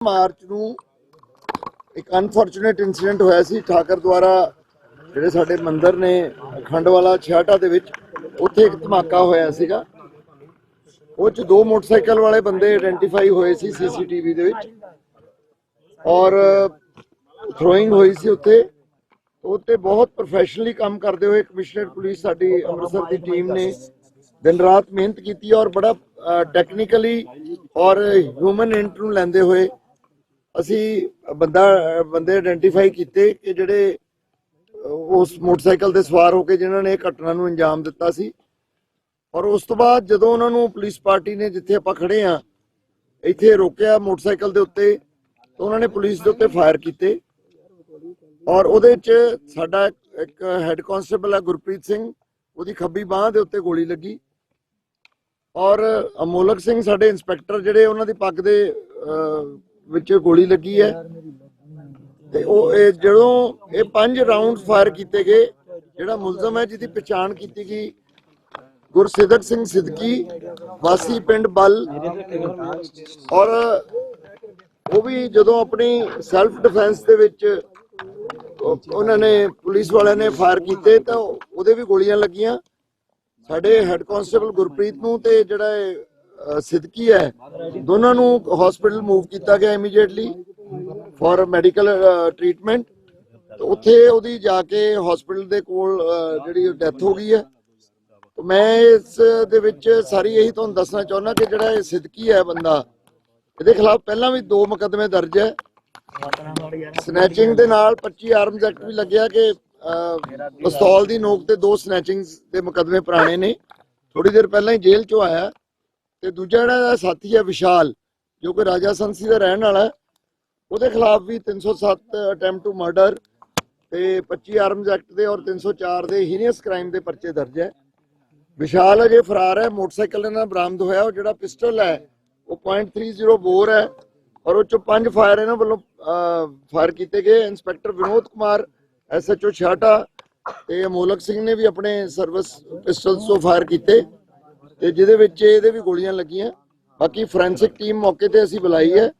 March ਨੂੰ ਇੱਕ unfortunate incident ਹੋਇਆ ਸੀ। ਠਾਕਰ ਦੁਆਰਾ ਜਿਹੜੇ ਸਾਡੇ ਮੰਦਿਰ ਨੇ ਅਖੰਡ ਛਿਆਟਾ ਦੇ ਵਿੱਚ, ਉੱਥੇ ਇੱਕ ਧਮਾਕਾ ਹੋਇਆ ਸੀਗਾ। ਉਹ ਚ ਦੋ ਮੋਟਰਸਾਈਕਲ ਵਾਲੇ ਬੰਦੇ ਆਇਡੈਂਟੀਫਾਈ ਹੋਏ ਸੀ ਸੀਸੀਟੀਵੀ ਦੇ ਵਿੱਚ। ਔਰ ਥਰੋਇੰਗ ਹੋਈ ਸੀ ਉੱਥੇ। ਉੱਤੇ ਬਹੁਤ ਪ੍ਰੋਫੈਸ਼ਨਲੀ ਕੰਮ ਕਰਦੇ ਹੋਏ ਕਮਿਸ਼ਨਰ ਪੁਲਿਸ ਸਾਡੀ ਅੰਮ੍ਰਿਤਸਰ ਦੀ ਟੀਮ ਨੇ ਦਿਨ ਰਾਤ ਮਿਹਨਤ ਕੀਤੀ ਔਰ ਬੜਾ ਟੈਕਨੀਕਲੀ ਔਰ ਹਿਊਮਨ ਇੰਟ ਨੂੰ ਲੈਂਦੇ ਹੋਏ ਅਸੀਂ ਬੰਦਾ ਬੰਦੇ ਆਇਡੈਂਟੀਫਾਈ ਕੀਤੇ ਕਿ ਜਿਹੜੇ ਉਸ ਮੋਟਰਸਾਈਕਲ ਤੇ ਸਵਾਰ ਹੋ ਕੇ ਜਿਨ੍ਹਾਂ ਨੇ ਇਹ ਘਟਨਾ ਨੂੰ ਅੰਜਾਮ ਦਿੱਤਾ ਸੀ। ਔਰ ਉਸ ਤੋਂ ਬਾਅਦ ਜਦੋਂ ਉਹਨਾਂ ਨੂੰ ਪੁਲਿਸ ਪਾਰਟੀ ਨੇ ਜਿੱਥੇ ਆਪਾਂ ਖੜੇ ਆ ਇੱਥੇ ਰੋਕਿਆ ਮੋਟਰਸਾਈਕਲ ਦੇ ਉੱਤੇ ਤਾਂ ਉਹਨਾਂ ਨੇ ਪੁਲਿਸ ਦੇ ਉੱਤੇ ਫਾਇਰ ਕੀਤੇ। ਔਰ ਉਹਦੇ ਚ ਸਾਡਾ ਇੱਕ ਹੈੱਡ ਕਾਂਸਟੇਬਲ ਆ ਗੁਰਪ੍ਰੀਤ ਸਿੰਘ ਉਹਦੀ ਖੱਬੀ ਬਾਹ ਦੇ ਉੱਤੇ ਗੋਲੀ ਲੱਗੀ। ਔਰ ਅਮੋਲਕ ਸਿੰਘ ਸਾਡੇ ਇੰਸਪੈਕਟਰ ਜਿਹੜੇ ਉਹਨਾਂ ਦੀ ਪੱਗ ਦੇ ਅਹ, ਵਿੱਚ ਗੋਲੀ ਲੱਗੀ ਹੈ। ਤੇ ਉਹ ਇਹ ਜਦੋਂ ਇਹ ਪੰਜ ਰਾਉਂਡ ਫਾਇਰ ਕੀਤੇ ਗਏ, ਜਿਹੜਾ ਮੁਲਜ਼ਮ ਹੈ ਜਿਹਦੀ ਪਛਾਣ ਕੀਤੀ ਗਈ, ਗੁਰਸਿੱਧਕ ਸਿੰਘ ਸਿੱਧਕੀ, ਵਾਸੀ ਪਿੰਡ ਬਲ ਔਰ ਉਹ ਵੀ ਜਦੋਂ ਆਪਣੀ ਸੈਲਫ ਡਿਫੈਂਸ ਦੇ ਵਿੱਚ ਉਹਨਾਂ ਨੇ ਪੁਲਿਸ ਵਾਲਿਆਂ ਨੇ ਫਾਇਰ ਕੀਤੇ ਤਾਂ ਉਹਦੇ ਵੀ ਗੋਲੀਆਂ ਲੱਗੀਆਂ। ਸਾਡੇ ਹੈੱਡ ਕਾਂਸਟੇਬਲ ਗੁਰਪ੍ਰੀਤ ਨੂੰ ਤੇ ਜਿਹੜਾ ਸਿਦਕੀ ਹੈ। ਦੋਨਾਂ ਨੂੰ ਹਸਪੀਟਲ ਮੂਵ ਕੀਤਾ ਗਿਆ ਇਮੀਡੀਏਟਲੀ ਫॉर ਮੈਡੀਕਲ ਟ੍ਰੀਟਮੈਂਟ ਉੱਥੇ ਉਹਦੀ ਜਾ ਕੇ ਹਸਪੀਟਲ ਦੇ ਕੋਲ ਜਿਹੜੀ ਡੈਥ ਹੋ ਗਈ ਹੈ। ਮੈਂ ਇਸ ਦੇ ਵਿੱਚ ਸਾਰੀ ਇਹੀ ਤੁਹਾਨੂੰ ਦੱਸਣਾ ਚਾਹੁੰਦਾ ਕਿ ਜਿਹੜਾ ਇਹ ਸਿਦਕੀ ਹੈ ਬੰਦਾ ਇਹਦੇ ਖਿਲਾਫ ਪਹਿਲਾਂ ਵੀ ਦੋ ਮੁਕਦਮੇ ਦਰਜ ਹੈ। ਸਨੈਚਿੰਗ ਦੇ ਨਾਲ 25 ਆਰਮਸ ਐਕਟ ਵੀ ਲੱਗਿਆ ਕਿ ਅਹ, ਪਿਸਤੌਲ ਦੀ ਨੋਕ ਤੇ ਦੋ ਸਨੈਚਿੰਗਸ ਦੇ ਮੁਕੱਦਮੇ ਪੁਰਾਣੇ ਨੇ। ਥੋੜੀ ਦੇਰ ਪਹਿਲਾਂ ਹੀ ਜੇਲ੍ਹ ਚੋਂ ਆਇਆ। ਤੇ ਦੂਜਾ ਜਿਹੜਾ ਇਹਦਾ ਸਾਥੀ ਹੈ ਵਿਸ਼ਾਲ, ਜੋ ਕਿ ਰਾਜਾ ਸੰਸੀ ਦਾ ਰਹਿਣ ਵਾਲਾ ਹੈ, ਉਹਦੇ ਖਿਲਾਫ ਵੀ 307 ਅਟੈਂਪਟ ਟੂ ਮਰਡਰ ਤੇ 25 ਆਰਮਸ ਐਕਟ ਦੇ ਔਰ 304 ਦੇ ਹੀਨੀਅਸ ਕ੍ਰਾਈਮ ਦੇ ਪਰਚੇ ਦਰਜ ਹੈ। ਵਿਸ਼ਾਲ ਅਜੇ ਫਰਾਰ ਹੈ, ਮੋਟਰਸਾਈਕਲ ਇਹਨਾਂ ਬਰਾਮਦ ਹੋਇਆ, ਉਹ ਜਿਹੜਾ ਪਿਸਟਲ ਹੈ, ਉਹ .30 ਬੋਰ ਹੈ ਔਰ ਉਹ ਚੋਂ ਪੰਜ ਫਾਇਰ ਇਹਨਾਂ ਵੱਲੋਂ ਫਾਇਰ ਕੀਤੇ ਗਏ। ਇੰਸਪੈਕਟਰ ਵਿਨੋਦ ਕੁਮਾਰ ਐਸਐਚਓ ਛਾਟਾ ਤੇ ਅਮੋਲਕ ਸਿੰਘ ਨੇ ਵੀ ਆਪਣੇ ਸਰਵਿਸ ਪਿਸਟਲਸ ਤੋਂ ਫਾਇਰ ਕੀਤੇ। ਤੇ ਜਿਹਦੇ ਵਿੱਚ ਇਹਦੇ ਵੀ ਗੋਲੀਆਂ ਲੱਗੀਆਂ। ਬਾਕੀ ਫੋਰੈਂਸਿਕ ਟੀਮ ਮੌਕੇ ਤੇ ਅਸੀਂ ਬੁਲਾਈ ਹੈ।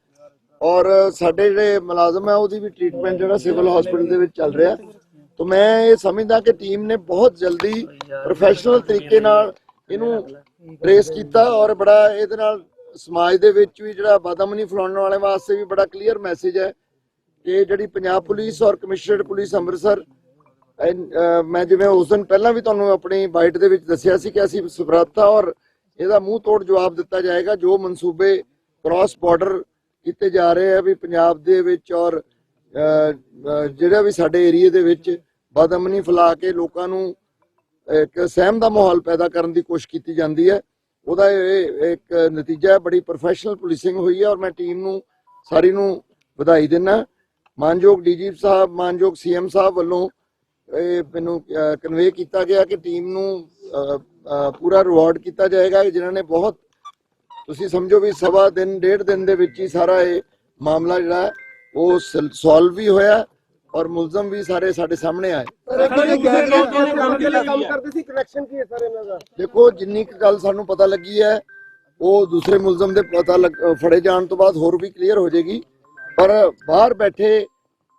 ਔਰ ਸਾਡੇ ਜਿਹੜੇ ਮੁਲਾਜ਼ਮ ਹੈ, ਉਹਦੀ ਵੀ ਟ੍ਰੀਟਮੈਂਟ ਜਿਹੜਾ ਸਿਵਲ ਹਸਪੀਟਲ ਦੇ ਵਿੱਚ ਚੱਲ ਰਿਹਾ। ਤਾਂ ਮੈਂ ਇਹ ਸਮਝਦਾ ਕਿ ਟੀਮ ਨੇ ਬਹੁਤ ਜਲਦੀ ਪ੍ਰੋਫੈਸ਼ਨਲ ਤਰੀਕੇ ਨਾਲ ਇਹਨੂੰ ਟ੍ਰੇਸ ਕੀਤਾ ਔਰ ਬੜਾ ਇਹਦੇ ਨਾਲ ਸਮਾਜ ਦੇ ਵਿੱਚ ਵੀ ਜਿਹੜਾ ਬਦਮ ਨਹੀਂ ਫੈਲਾਉਣ ਵਾਲੇ ਵਾਸਤੇ ਵੀ ਬੜਾ ਕਲੀਅਰ ਮੈਸੇਜ ਹੈ ਕਿ ਜਿਹੜੀ ਪੰਜਾਬ ਪੁਲਿਸ ਔਰ ਕਮਿਸ਼ਨਰਡ ਪੁਲਿਸ ਅੰਮ੍ਰਿਤਸਰ Uh, ਮੈਂ ਜਿਵੇਂ ਉਸ ਦਿਨ ਪਹਿਲਾਂ ਵੀ ਤੁਹਾਨੂੰ ਆਪਣੀ ਬਾਈਟ ਦੇ ਵਿੱਚ ਦੱਸਿਆ ਸੀ ਕਿ ਅਸੀਂ ਸਬਰਤਾ ਔਰ ਇਹਦਾ ਮੂੰਹ ਤੋੜ ਜਵਾਬ ਦਿੱਤਾ ਜਾਏਗਾ, ਜੋ ਮਨਸੂਬੇ ਕ੍ਰਾਸ ਬਾਰਡਰ ਕੀਤੇ ਜਾ ਰਹੇ ਆ ਵੀ ਪੰਜਾਬ ਦੇ ਵਿੱਚ ਔਰ ਜਿਹੜਾ ਵੀ ਸਾਡੇ ਏਰੀਏ ਦੇ ਵਿੱਚ ਬਦਅਮਨੀ ਫੈਲਾ ਕੇ ਲੋਕਾਂ ਨੂੰ ਇੱਕ ਸਹਿਮ ਦਾ ਮਾਹੌਲ ਪੈਦਾ ਕਰਨ ਦੀ ਕੋਸ਼ਿਸ਼ ਕੀਤੀ ਜਾਂਦੀ ਹੈ। ਉਹਦਾ ਇਹ ਇੱਕ ਨਤੀਜਾ ਹੈ ਬੜੀ ਪ੍ਰੋਫੈਸ਼ਨਲ ਪੁਲਿਸਿੰਗ ਹੋਈ ਹੈ ਔਰ ਮੈਂ ਟੀਮ ਨੂੰ, ਸਾਰੀ ਨੂੰ ਵਧਾਈ ਦਿੰਦਾ। ਮਾਨਯੋਗ ਡੀਜੀਪੀ ਸਾਹਿਬ, ਮਾਨਯੋਗ ਸੀਐਮ ਸਾਹਿਬ ਵੱਲੋਂ ਇਹ ਮੈਨੂੰ ਕਨਵੇ ਕੀਤਾ ਗਿਆ ਕਿ ਟੀਮ ਨੂੰ ਪੂਰਾ ਰਿਵਾਰਡ ਕੀਤਾ ਜਾਏਗਾ। ਜਿਨ੍ਹਾਂ ਨੇ ਬਹੁਤ ਤੁਸੀਂ ਸਮਝੋ ਵੀ ਸਵਾ ਦਿਨ ਡੇਢ ਦਿਨ ਦੇ ਵਿੱਚ ਹੀ ਸਾਰਾ ਇਹ ਮਾਮਲਾ ਜਿਹੜਾ ਉਹ ਸੋਲਵ ਵੀ ਹੋਇਆ ਔਰ ਮੁਲਜ਼ਮ ਵੀ ਸਾਰੇ ਸਾਡੇ ਸਾਹਮਣੇ ਆਏ। ਕੰਮ ਕਰਦੇ ਸੀ ਕਨੈਕਸ਼ਨ ਕੀ ਹੈ ਸਰ ਇਹਨਾਂ ਦਾ ਦੇਖੋ ਜਿੰਨੀ ਕੁ ਗੱਲ ਸਾਨੂੰ ਪਤਾ ਲੱਗੀ ਹੈ ਉਹ ਦੂਸਰੇ ਮੁਲਜ਼ਮ ਦੇ ਪਤਾ ਫੜੇ ਜਾਣ ਤੋਂ ਬਾਅਦ ਹੋਰ ਵੀ ਕਲੀਅਰ ਹੋ ਜਾਏਗੀ। ਪਰ ਬਾਹਰ ਬੈਠੇ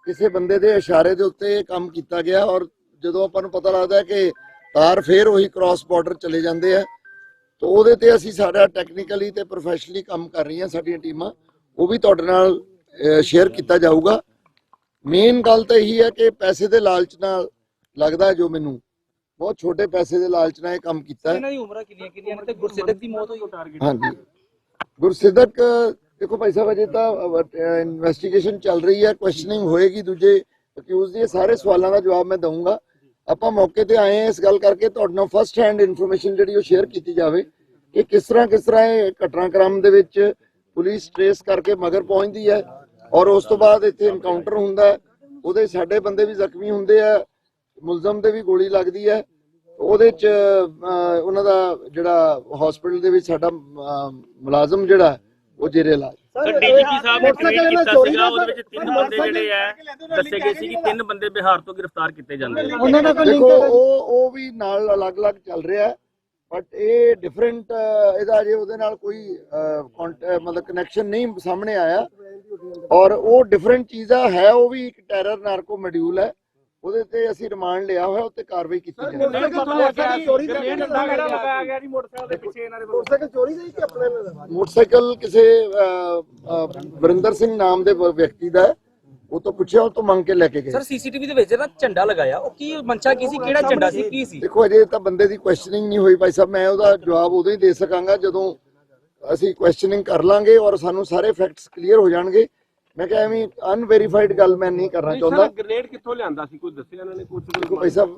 ਕਿਸੇ ਬੰਦੇ ਦੇ ਇਸ਼ਾਰੇ ਦੇ ਉੱਤੇ ਇਹ ਕੰਮ ਕੀਤਾ ਗਿਆ ਔਰ ਜਦੋਂ ਆਪਾਂ ਨੂੰ ਪਤਾ ਲੱਗਦਾ ਕਿ ਤਾਰ ਫੇਰ ਉਹੀ ਕ੍ਰਾਸ ਬਾਰਡਰ ਚਲੇ ਜਾਂਦੇ ਆ ਤਾਂ ਉਹਦੇ ਤੇ ਅਸੀਂ ਸਾਡਾ ਟੈਕਨੀਕਲੀ ਤੇ ਪ੍ਰੋਫੈਸ਼ਨਲੀ ਕੰਮ ਕਰ ਰਹੀਆਂ ਸਾਡੀਆਂ ਟੀਮਾਂ ਉਹ ਵੀ ਤੁਹਾਡੇ ਨਾਲ ਸ਼ੇਅਰ ਕੀਤਾ ਜਾਊਗਾ। ਮੇਨ ਗੱਲ ਤਾਂ ਇਹੀ ਹੈ ਕਿ ਪੈਸੇ ਦੇ ਲਾਲਚ ਨਾਲ ਲੱਗਦਾ ਜੋ ਮੈਨੂੰ ਬਹੁਤ ਛੋਟੇ ਪੈਸੇ ਦੇ ਲਾਲਚ ਨਾਲ ਇਹ ਕੰਮ ਕੀਤਾ ਹੈ। ਇਹਨਾਂ ਦੀ ਉਮਰਾਂ ਕਿੰਨੀਆਂ ਕਿੰਨੀਆਂ ਨੇ? ਤੇ ਗੁਰਸਿੱਧਕ ਦੀ ਮੌਤ ਹੋਈ। ਉਹ ਟਾਰਗੇਟ ਹਾਂਜੀ। ਗੁਰਸਿੱਧਕ ਦੇਖੋ ਭਾਈ ਸਾਹਿਬ, ਅਜੇ ਤਾਂ ਇਨਵੈਸਟੀਗੇਸ਼ਨ ਚੱਲ ਰਹੀ ਹੈ ਕੁਐਸਚਨਿੰਗ ਹੋਏਗੀ ਦੂਜੇ ਅਕਿਊਜ਼ ਦੇ ਸਾਰੇ ਸਵਾਲਾਂ ਦਾ ਜਵਾਬ ਮੈਂ ਦਊਂਗਾ। ਆਪਾਂ ਮੌਕੇ ਤੇ ਆਏ ਹਾਂ ਇਸ ਗੱਲ ਕਰਕੇ, ਤੁਹਾਡੇ ਨਾਲ ਫਸਟ ਹੈਂਡ ਇਨਫੋਰਮੇਸ਼ਨ ਜਿਹੜੀ ਉਹ ਸ਼ੇਅਰ ਕੀਤੀ ਜਾਵੇ ਕਿ ਕਿਸ ਤਰ੍ਹਾਂ ਕਿਸ ਤਰ੍ਹਾਂ ਇਹ ਘਟਨਾਕ੍ਰਮ ਦੇ ਵਿੱਚ ਪੁਲਿਸ ਟ੍ਰੇਸ ਕਰਕੇ ਮਗਰ ਪਹੁੰਚਦੀ ਹੈ ਔਰ ਉਸ ਤੋਂ ਬਾਅਦ ਇੱਥੇ ਐਨਕਾਊਂਟਰ ਹੁੰਦਾ ਉਹਦੇ ਸਾਡੇ ਬੰਦੇ ਵੀ ਜ਼ਖਮੀ ਹੁੰਦੇ ਆ, ਮੁਲਜ਼ਮ ਦੇ ਵੀ ਗੋਲੀ ਲੱਗਦੀ ਹੈ। ਉਹਦੇ ਚ ਉਹਨਾਂ ਦਾ ਜਿਹੜਾ ਹਸਪੀਟਲ ਦੇ ਵਿੱਚ ਸਾਡਾ ਮੁਲਾਜ਼ਮ ਜਿਹੜਾ, ਉਹ ਜੇਰੇ ਇਲਾਜ। ਸਰ ਡੀਜੀਪੀ ਸਾਹਿਬ ਨੇ ਟਵੀਟ ਕੀਤਾ ਸੀਗਾ ਉਹਦੇ ਵਿੱਚ ਤਿੰਨ ਬੰਦੇ ਜਿਹੜੇ ਆ ਦੱਸੇ ਗਏ ਸੀ ਕਿ ਤਿੰਨ ਬੰਦੇ ਬਿਹਾਰ ਤੋਂ ਗ੍ਰਿਫਤਾਰ ਕੀਤੇ ਜਾਂਦੇ ਨੇ। ਉਹਨਾਂ ਦਾ ਕੋਈ ਲਿੰਕ ਉਹ ਉਹ ਵੀ ਨਾਲ ਅਲੱਗ-ਅਲੱਗ ਚੱਲ ਰਿਹਾ ਹੈ ਬਟ ਇਹ ਡਿਫਰੈਂਟ ਇਹਦਾ ਜੇ ਉਹਦੇ ਨਾਲ ਕੋਈ ਮਤਲਬ ਕਨੈਕਸ਼ਨ ਨਹੀਂ ਸਾਹਮਣੇ ਆਇਆ। ਔਰ ਉਹ ਡਿਫਰੈਂਟ ਚੀਜ਼ਾਂ ਹੈ ਉਹ ਵੀ ਇੱਕ ਟੈਰਰ ਨਾਰਕੋ ਮੋਡਿਊਲ ਹੈ। ਉਹਦੇ ਤੇ ਅਸੀਂ ਰਿਮਾਂਡ ਲਿਆ ਹੋਇਆ ਉੱਤੇ ਕਾਰਵਾਈ ਕੀਤੀ ਜੀ ਮੋਟਰਸਾਈਕਲ ਦੇ ਪਿੱਛੇ ਇਹਨਾਂ ਦੇ ਵੱਲੋਂ ਮੋਟਰਸਾਈਕਲ ਚੋਰੀ ਗਈ ਕਿ ਆਪਣਾ ਇਹਨਾਂ ਦਾ ਮੋਟਰਸਾਈਕਲ ਕਿਸੇ ਵਰਿੰਦਰ ਸਿੰਘ ਨਾਮ ਦੇ ਵਿਅਕਤੀ ਦਾ ਹੈ। ਉਹ ਤੋਂ ਪੁੱਛਿਆ ਉਹ ਤੋਂ ਮੰਗ ਕੇ ਲੈ ਕੇ ਗਏ। ਸਰ ਸੀਸੀਟੀਵੀ ਦੇ ਵਿੱਚ ਨਾ ਝੰਡਾ ਲਗਾਇਆ ਉਹ ਕੀ ਮਨਸ਼ਾ ਕੀ ਸੀ? ਕਿਹੜਾ ਝੰਡਾ ਸੀ? ਕੀ ਸੀ? ਦੇਖੋ ਅਜੇ ਤਾਂ ਬੰਦੇ ਦੀ ਕੁਐਸਚਨਿੰਗ ਨਹੀਂ ਹੋਈ ਭਾਈ ਸਾਹਿਬ। ਮੈਂ ਉਹਦਾ ਜਵਾਬ ਉਦੋਂ ਹੀ ਦੇ ਸਕਾਂਗਾ ਜਦੋਂ ਅਸੀਂ ਕੁਐਸਚਨਿੰਗ ਕਰ ਲਾਂਗੇ ਔਰ ਸਾਨੂੰ ਸਾਰੇ ਫੈਕਟਸ ਕਲੀਅਰ ਹੋ ਜਾਣਗੇ। ਮੈਂ ਕਿਹਾ ਐਵੇਂ ਅਨਵੈਰੀਫਾਈਡ ਗੱਲ ਮੈਂ ਨਹੀਂ ਕਰਨਾ ਚਾਹੁੰਦਾ। ਗ੍ਰੇਡ ਕਿੱਥੋਂ ਲਿਆਂਦਾ ਸੀ? ਕੋਈ ਦੱਸਿਆ ਇਹਨਾਂ ਨੇ ਕੁਝ ਦੇਖੋ ਭਾਈ ਸਾਹਿਬ